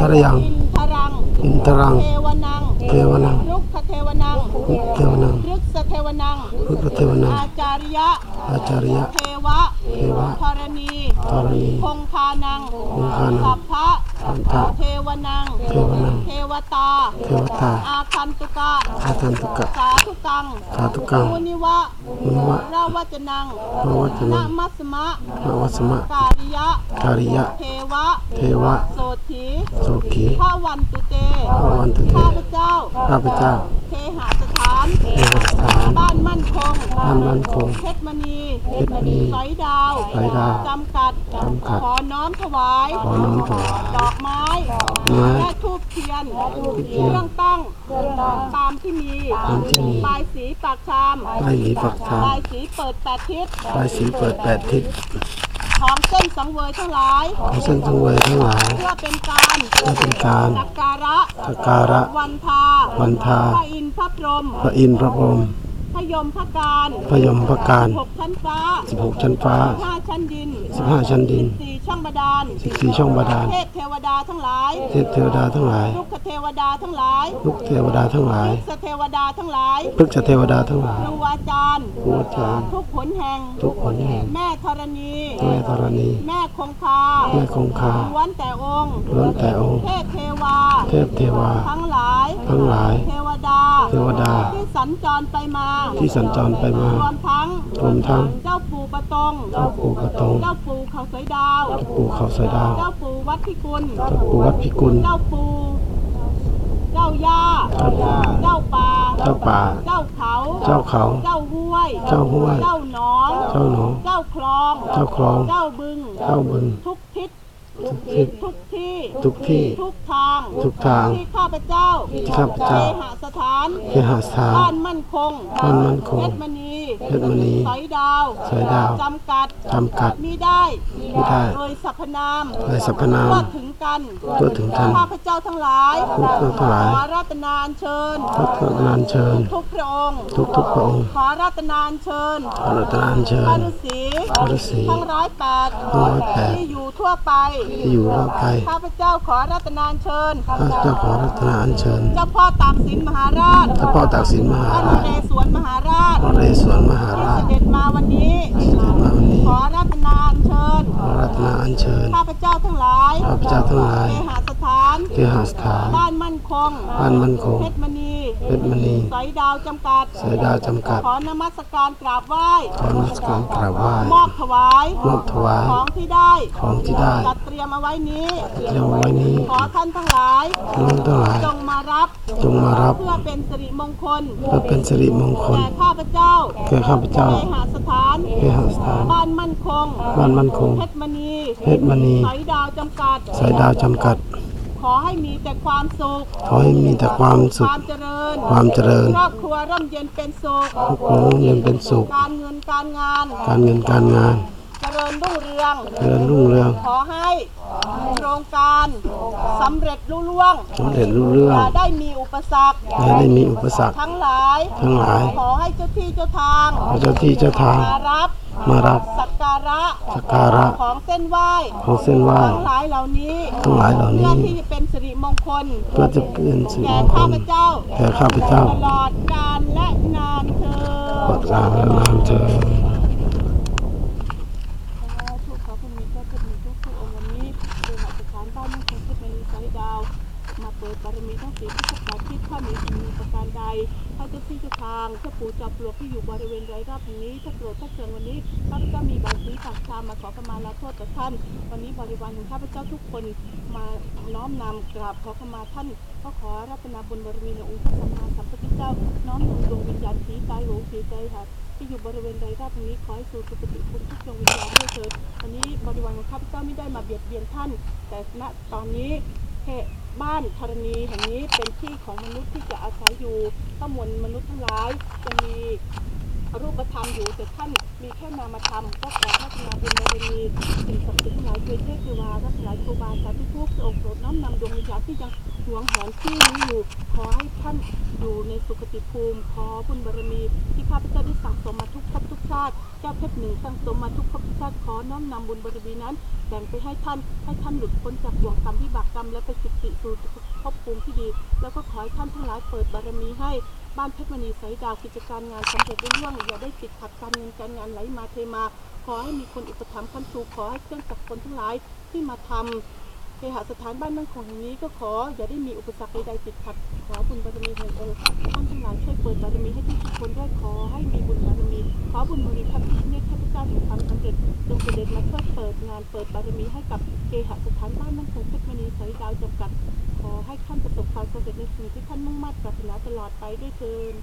ทรยังอินทรังอินทรังเทวนังเทวนังรุกขเทวนังพุทธเทวนังพฤกษเทวนังพุทธเทวนังอาจาริยะอาจาริยะเทวะเทวะธรณีธรณีคงคานังคงคานังสัพพะ สัมภะเทวนัง เทวนัง เทวตา เทวตา อาคันตุกะ อาทันตุกะ สาธุกัง สาธุกังมุนิวะ มุนวะราวัจนังพระวัจนะนะมัสมะพระวัสมะ กาลิยะ การิยะ เทวะ เทวะ โสถีโสขีพระวันตุเตพระวันตุเต ข้าพเจ้า ข้าพเจ้าเคหสถานเทวสถานบ้านมั่นค งบ้านมั่นคงเพชรมณีเพชรมณีสอยดาวสอยดาวจำกัดจำกัดขอน้อมถวายขอน้อมถวายดอกไม้ไม้และทูบเทียนเทีเคยนรื่องตั้งตามที่มีตามที่มีปลายสีปากชามไล่หลีฝักชาปลายสีเปิดแปดทิศไล่สีเปิดแปดทิศของเส้นสังเวยทั้งหลายของเส้นทั้งเวยทั้งหลายเพื่อเป็นการเพื่อเป็นการสักการะสักการะวันทาวันทาพระอินทร์พระพรหมพระอินทร์พระพรหม พยมพระการพยมพระการหกชั้นฟ้า16ชั้นฟ้าห้าชั้นดิน15ชั้นดินสี่ช่องบาดาล14ช่องบาดาลเทพเทวดาทั้งหลายเทพเทวดาทั้งหลายลูกเทวดาทั้งหลายลูกเทวดาทั้งหลายสเทวดาทั้งหลายพฤกษเทวดาทั้งหลายครูอาจารย์ครูอาจารย์ทุกผลแห่งทุกคนแห่งแม่ธรณีแม่ธรณี แม่คงคาแม่คงคาล้วนแต่องค์ล้วนแต่องค์เทพเทวาเทพเทวาทั้งหลายทั้งหลายเทว ดา เทวดา ที่สัญจรไปมา ที่สัญจรไปมารวมทั้ง รวมทั้ง เจ้าปู่ประตง เจ้าปู่กระตงเจ้าปู่เขาสวยดาว เจ้าปู่เขาสอยดาวเจ้าปู่วัดพิกุล เจ้าปู่วัดพิกุล เจ้าปู่ เจ้าย่า เจ้าย่า เจ้าป่า เจ้าป่า เจ้าเขา เจ้าเขา เจ้าห้วย เจ้าห้วย เจ้าหนอง เจ้าหนอง เจ้าคลอง เจ้าคลอง เจ้าบึง เจ้าบึง ทุกทิศทุกทิศทุก ที่ทุกที่ทุกทางทุกทางที่ข้าพเจ้าที่ข้าพเจ้าเคหสถานเคหสถานบ้านมั่นคงบ้านมั่นคงเพชรมณีเพชรมณีสอยดาวสอยดาวจำกัดจำกัดมิได้มิได้โดยสรรพนามในสรรพนามทั่วถึงกันทั่วถึงกันข้าพเจ้าทั้งหลายทุกทั้งหลายขอรัตนาอัญเชิญทุกทุกนานเชิญ ทุกพระองค์ทุกทุกพระองค์ขอรัตนาอัญเชิญขอรัตนานเชิพระญฤาษี พระฤาษีทั้งร้อยแปดทั้งร้อยแปดที่อยู่ทั่วไปที่อยู่รอบไปข้าพเจ้าขอรัตนาอัญเชิญข้าพเจ้าขอรัตนานเชิญเจ้าพ่อตากสินมหาราชเจ้าพ่อตากสินมหาพระนราชเรศวรมหาราชพระนเรศวรมหาที่ราเสชด็จมาวันนี้เสด็จมาวันนี้ขอรัตนาอัญเชิญขอรัตนานเชิญข้าพเจ้าทั้งหลายข้าพเจ้าทั้งหลายเคหสถานเคหสถานบ้านมั่นคงบ้านมั่นคงเพชรมณีเพ ชรมณีสอยดาวจำกัดสายดาวจำกัด ขอนมัสการกราบไหว้ขอนมัสการกราบไหว้มอบถวายมอบถวายของที่ได้ของที่ได้จัดเตรียมเอาไว้นี้เตรียมไว้นี้ ขอท่านทั้งหลายน้องทั้งหลายจงมารับจงมารับเพื่อเป็นสิริมงคลเพื่อเป็นสิริมงคลแก่ข้าพเจ้าแก่ข้าพเจ้าเคหสถานเคหสถาน บ้านมั่นคง บ้านมั่นคงเพชรมณีเพชรมณีสอยดาวจำกัดสายดาวจำกัด ขอให้มีแต่ความสุข ขอให้มีแต่ความคสุขวามเจริญ ความเจริญ ครอบครัวร่มเย็นเป็นสุขทุกคนเย็นเป็นสุข การเงินการงาน การเงินการงาน เจริญรุ่งเรือง เจริญรุ่งเรือง ขอให้โครงการสำเร็จรุ่ล่วงสำเร็จรุ่งเรืองอย่าได้มีอุปสรรคและได้มีอุปสรรค ทั้งหลาย ทั้งหลาย ขอให้เจ้าที่เจ้าทาง ขอเจ้าที่เจ้าทาง มารับ มารับ สัก การะสักการะของเส้นไหว้ของเส้นไหว้ทั้งหลายเหล่านี้ทั้งหลายเหล่าเพื่อนี้ที่จะเป็นสิริมงคลเพื่อจะเป็นสิริแก่มงคข้าลพเจ้าแก่ข้าพเจ้าตลอดกาลและนานเธอปลอดกลางและนานเธอญ ทุกขอพระมีเจ้าเพชรมีทุกทุกองค์วันนี้คือหัตถฐานบ้านมุ่งคงเพชรมณีสายดาว มาเปิดบารมีทั้งสี่ที่ทุกการที่ถ้ามีสิ่งประการใดถ้าเจ้าที่เจ้าทางเจ้าปู่จับปลวกที่อยู่บริเวณไรราบนี้ถ้าโปรดถ้าเชิญวันนี้ข้าพเจ้ามีบางสีปากชามมาขอขมาลาโทษต่อท่าน วันนี้บริวารของข้าพเจ้าทุกคนมาน้อมนำกราบขอขมาท่านก็ขอรัตนาบุญบารมีในองค์พระสัมมาสัมพุทธเจ้า น้อมนำดวงวิญญาณผีตายโหงผีใจค่ะที่อยู่บริเวณไรราบนี้ขอให้สู่สุคติภูมิทุกดวงวิญญาณด้วยเถิดวันนี้บริวารของข้าพเจ้าไม่ได้มาเบียดเบียนท่าน แต่ณตอนนี้ บ้านธรณีแห่งนี้เป็นที่ของมนุษย์ที่จะอาศัยอยู่ถ้ามวลมนุษย์ทั้งหลายจะมีรูปธรรมอยู่แต่ท่านมีแค่นามธรรมก็ขอพัฒนาบุญบารมีสิ่งศักดิ์สิทธิ์ทั้งหลายคือเทพเทวาทั้งหลายครูบาอาจารย์ทุกๆพระองค์โปรดน้อมนำดวงวิญญาณที่ยังหวงแหนที่นี้อยู่ขอให้ท่านอยู่ในสุคติภูมิ ขอบุญบารมี ที่ข้าพเจ้าได้สั่งสมมาทุกภพทุกชาติเจ้าเพชรหนึ่งสั่งสมมาทุกภพทุกชาติขอน้อมนำบุญบารมีนั้น แบ่งไปให้ท่านให้ท่านหลุดพ้นจากบ่วงกรรมวิบากกรรมและไปสิทธิสู่ภพภูมิที่ดี แล้วก็ขอให้ท่านทั้งหลายเปิดบารมีให้บ้านเพชรมณีสายดาวกิจการงานสำเร็จรุ่งเรื่องอย่าได้ติดขัดการเงินการงานไหลมาเทมา ขอให้มีคนอุปถัมภ์ค้ำชูขอให้เครื่องจักรคนทั้งหลายที่มาทำ เคหสถานบ้านมั่นคงแห่งนี้ก็ขออย่าได้มีอุปสรรคใดๆติดขัด ขอบุญบารมีแห่งองค์ท่านทั้งหลายช่วยเปิดบารมีให้ทุกคนด้วยขอให้มีบุญบารมี ขอบุญบารมีพระพิฆเนศข้าพเจ้าแห่งความสำเร็จจงเสด็จมาช่วยเปิดงานเปิดบารมีให้กับเคหสถานบ้านมั่นคงเพชรมณีสายดาวจำกัด ขอให้ท่านประสบความสำเร็จในสิ่งที่ท่านมุ่งมั่นปรารถนาตลอดไปด้วยเถิด